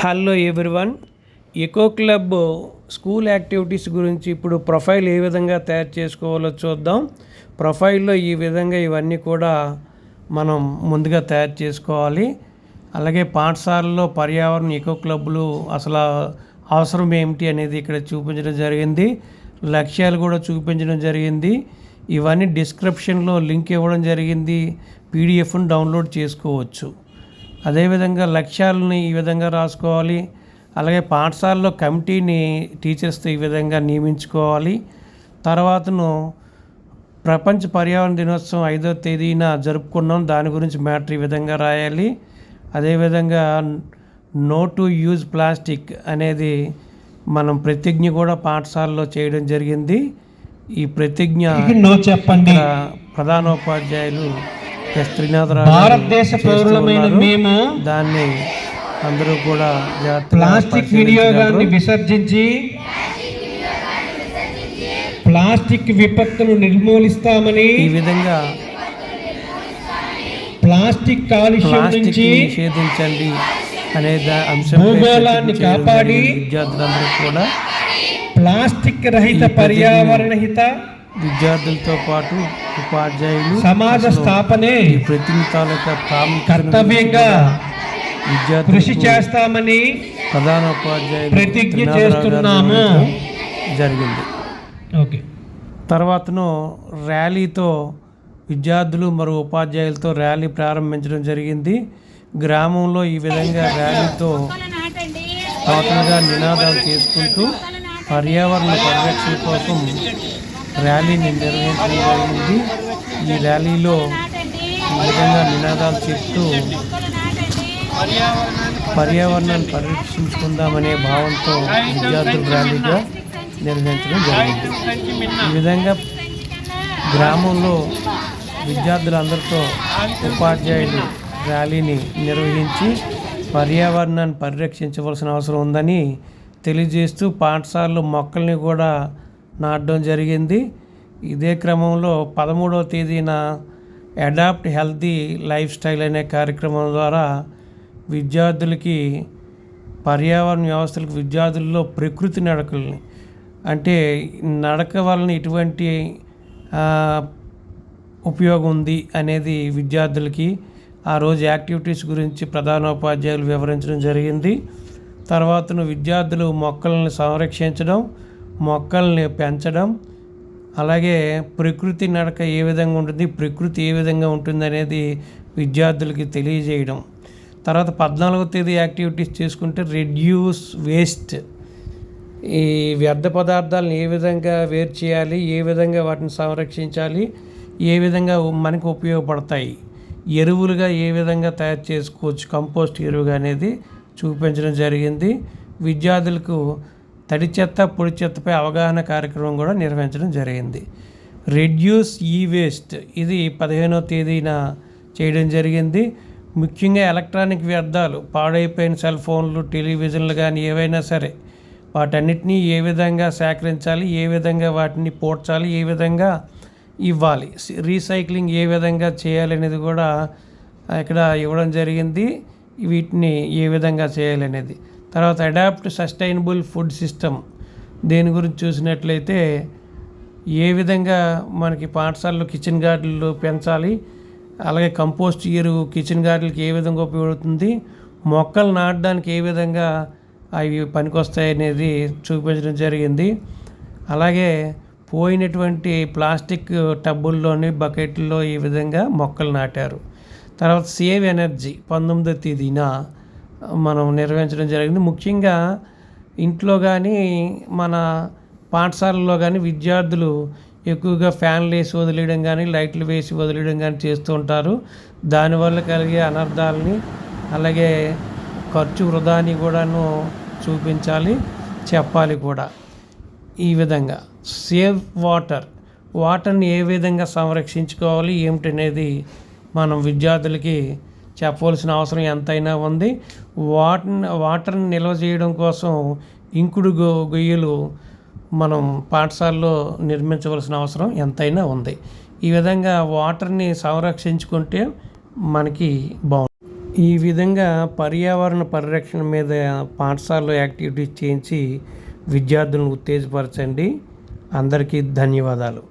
Hello everyone eco club school activities గురించి ఇప్పుడు profile ఏ విధంగా తయారు చేసుకోవాలో చూద్దాం. ప్రొఫైల్లో ఈ విధంగా ఇవన్నీ కూడా మనం ముందుగా తయారు చేసుకోవాలి. అలాగే పాఠశాలలో పర్యావరణ ఎకో క్లబ్లు అసలు అవసరం ఏమిటి అనేది ఇక్కడ చూపించడం జరిగింది. లక్ష్యాలు కూడా చూపించడం జరిగింది. ఇవన్నీ డిస్క్రిప్షన్లో లింక్ ఇవ్వడం జరిగింది. పీడిఎఫ్ను డౌన్లోడ్ చేసుకోవచ్చు. అదేవిధంగా లక్ష్యాలని ఈ విధంగా రాసుకోవాలి. అలాగే పాఠశాలలో కమిటీని టీచర్స్తో ఈ విధంగా నియమించుకోవాలి. తర్వాతను ప్రపంచ పర్యావరణ దినోత్సవం ఐదో తేదీన జరుపుకున్నాం. దాని గురించి మ్యాటర్ ఈ విధంగా రాయాలి. అదేవిధంగా నో టు యూజ్ ప్లాస్టిక్ అనేది మనం ప్రతిజ్ఞ కూడా పాఠశాలలో చేయడం జరిగింది. ఈ ప్రతిజ్ఞ చెప్పండి? ప్రధానోపాధ్యాయులు భారతదేశ పౌరులమైన. మేము దాన్ని అందరూ కూడా ప్లాస్టిక్. వినియోగాన్ని విసర్జించి ప్లాస్టిక్ విపత్తును నిర్మూలిస్తామని ఈ విధంగా ప్లాస్టిక్ కాలుష్యం నుంచి నిషేధించండి అనే భూగోళాన్ని కాపాడి. విద్యార్థులందరూ కూడా ప్లాస్టిక్ రహిత పర్యావరణ హిత విద్యార్థులతో పాటు ఉపాధ్యాయులు సమాజ స్థాపనే కర్తవ్యంగా కృషి చేస్తామని ప్రధాన ఉపాధ్యాయులు ప్రతిజ్ఞ చేస్తున్నాము. జరిగింది. ఓకే. తర్వాతను ర్యాలీతో విద్యార్థులు మరియు ఉపాధ్యాయులతో ర్యాలీ ప్రారంభించడం జరిగింది. గ్రామంలో ఈ విధంగా ర్యాలీతో నినాదాలు చేసుకుంటూ పర్యావరణ పరిరక్షణ కోసం ర్యాలీని నిర్వహించడం జరిగింది ఈ ర్యాలీలో ఈ విధంగా నినాదాలు చెప్తూ పర్యావరణాన్ని పరిరక్షించుకుందామనే భావంతో విద్యార్థుల ర్యాలీగా నిర్వహించడం జరిగింది. ఈ విధంగా గ్రామంలో విద్యార్థులందరితో ఉపాధ్యాయులు ర్యాలీని నిర్వహించి పర్యావరణాన్ని పరిరక్షించవలసిన అవసరం ఉందని తెలియజేస్తూ పాఠశాలలో మొక్కల్ని కూడా నాటడం జరిగింది. ఇదే క్రమంలో పదమూడవ తేదీన అడాప్ట్ హెల్తీ లైఫ్ స్టైల్ అనే కార్యక్రమం ద్వారా విద్యార్థులకి పర్యావరణ వ్యవస్థలకు విద్యార్థుల్లో ప్రకృతి నడకల్ని అంటే నడక వలన ఎటువంటి ఉపయోగం ఉంది అనేది విద్యార్థులకి ఆ రోజు యాక్టివిటీస్ గురించి ప్రధానోపాధ్యాయులు వివరించడం జరిగింది. తర్వాత విద్యార్థులు మొక్కలను సంరక్షించడం మొక్కల్ని పెంచడం అలాగే ప్రకృతి నడక ఏ విధంగా ఉంటుంది ప్రకృతి ఏ విధంగా ఉంటుంది అనేది విద్యార్థులకి తెలియజేయడం. తర్వాత పద్నాలుగో తేదీ యాక్టివిటీస్ చేసుకుంటే రెడ్యూస్ వేస్ట్. ఈ వ్యర్థ పదార్థాలను ఏ విధంగా వేరు చేయాలి ఏ విధంగా వాటిని సంరక్షించాలి ఏ విధంగా మనకు ఉపయోగపడతాయి ఎరువులుగా ఏ విధంగా తయారు చేసుకోవచ్చు కంపోస్ట్ ఎరువుగా అనేది చూపించడం జరిగింది. విద్యార్థులకు తడి చెత్త పొడి చెత్తపై అవగాహన కార్యక్రమం కూడా నిర్వహించడం జరిగింది. రెడ్యూస్ ఈ వేస్ట్ ఇది పదిహేనవ తేదీన చేయడం జరిగింది. ముఖ్యంగా ఎలక్ట్రానిక్ వ్యర్థాలు పాడైపోయిన సెల్ ఫోన్లు టెలివిజన్లు కానీ ఏవైనా సరే వాటన్నిటినీ ఏ విధంగా సేకరించాలి ఏ విధంగా వాటిని పోడ్చాలి ఏ విధంగా ఇవ్వాలి రీసైక్లింగ్ ఏ విధంగా చేయాలి అనేది కూడా ఇక్కడ ఇవ్వడం జరిగింది. వీటిని ఏ విధంగా చేయాలి అనేది తర్వాత అడాప్ట్ సస్టైనబుల్ ఫుడ్ సిస్టమ్ దేని గురించి చూసినట్లయితే ఏ విధంగా మనకి పాఠశాలలో కిచెన్ గార్డెన్లు పెంచాలి అలాగే కంపోస్ట్ ఎరువు కిచెన్ గార్డెన్కి ఏ విధంగా ఉపయోగపడుతుంది మొక్కలు నాటడానికి ఏ విధంగా అవి పనికొస్తాయి అనేది చూపించడం జరిగింది. అలాగే పోయినటువంటి ప్లాస్టిక్ టబ్బుల్లోని బకెట్లో ఈ విధంగా మొక్కలు నాటారు. తర్వాత సేవ్ ఎనర్జీ పంతొమ్మిదో తేదీన మనం నిర్వహించడం జరిగింది. ముఖ్యంగా ఇంట్లో కానీ మన పాఠశాలలో కానీ విద్యార్థులు ఎక్కువగా ఫ్యాన్లు వేసి వదిలేయడం కానీ లైట్లు వేసి వదిలేయడం కానీ చేస్తూ ఉంటారు. దానివల్ల కలిగే అనర్థాలని అలాగే ఖర్చు వృధాని కూడాను చూపించాలి చెప్పాలి కూడా. ఈ విధంగా సేవ్ వాటర్ వాటర్ని ఏ విధంగా సంరక్షించుకోవాలి ఏమిటనేది మనం విద్యార్థులకి చెప్పవలసిన అవసరం ఎంతైనా ఉంది. వాటర్ వాటర్ని నిల్వ చేయడం కోసం ఇంకుడు గొ గొయ్యలు మనం పాఠశాలలో నిర్మించవలసిన అవసరం ఎంతైనా ఉంది. ఈ విధంగా వాటర్ని సంరక్షించుకుంటే మనకి బాగుంటుంది ఈ విధంగా పర్యావరణ పరిరక్షణ మీద పాఠశాలలో యాక్టివిటీస్ చేయించి విద్యార్థులను ఉత్తేజపరచండి. అందరికీ ధన్యవాదాలు.